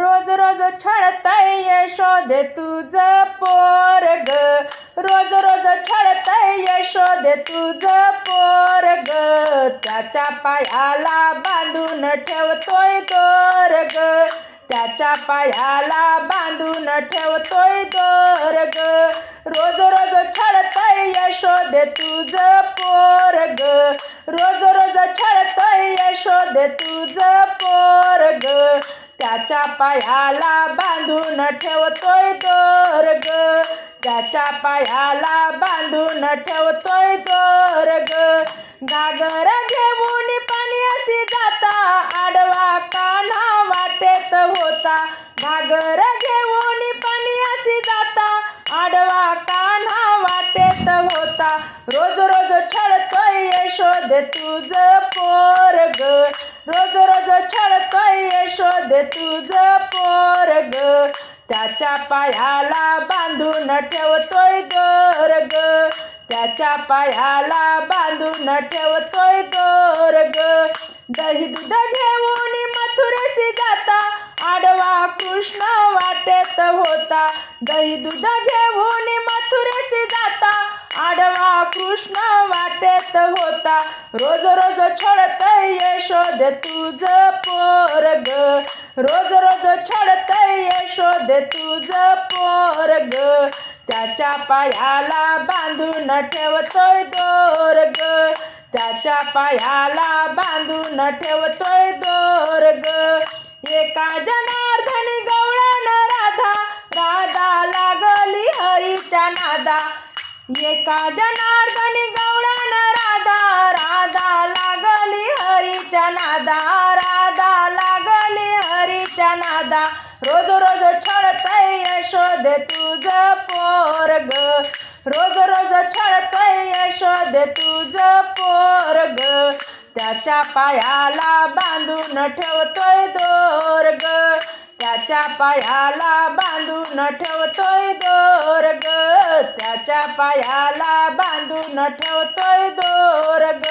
रोज रोज छळतय यशोदे तुझ पोरग. रोज रोज छळतय यशोदे तुझ पोरग. त्याच्या पायाला बांधून ठेवतोय दोरग. त्याच्या पायाला बांधून ठेवतोय दोरग. रोज रोज छळतय यशोदे तुझ पोरग. रोज रोज छळतय यशोदे तुझ पोरग. त्याच्या पायाला बांधून ठेवतोय दोरग त्याच्या पायाला बांधून ठेवतोय दोरग घागर घेऊन पाणी अशी जाता आडवा काना वाटेत होता. घागर घेऊन पाणी अशी जाता आडवा काना वाटेत होता. रोज रोज छळतोय यशोद तुझ पोरग. रोज रोज छळतोय तुझं तुझ पोरग त्याच्या पायाला बांधून ठेवतोय दोरग. त्याच्या पायाला बांधून ठेवतोय दोरग. दही दूध घेऊन मथुरेशी जाता आडवा कृष्ण वाटेत होता. दही दूध घेऊन मथुरेशी जाता आडवा कृष्ण वाटेत होता. रोज रोज छळतय यशोद तुझ पोरग. रोज रोज छडतय शोध तुझ पोरग. त्याच्या पायाला बांधून ठेवतोय दोरग. त्याच्या पायाला बांधून ठेवतोय दोरग. एका जनार्दनी गवळण राधा राधा लागली हरीच्या नादा. एका जनार्दनी गवळण हरीच्या रोज रोज छळतय यशोद तुझ पोरग. रोज रोज छळतय यशोद तुझ पोरग. त्याच्या पायाला बांधून ठेवतोय दोरग. त्याच्या पायाला बांधून ठेवतोय दोरग. त्याच्या पायाला बांधून ठेवतोय दोरग.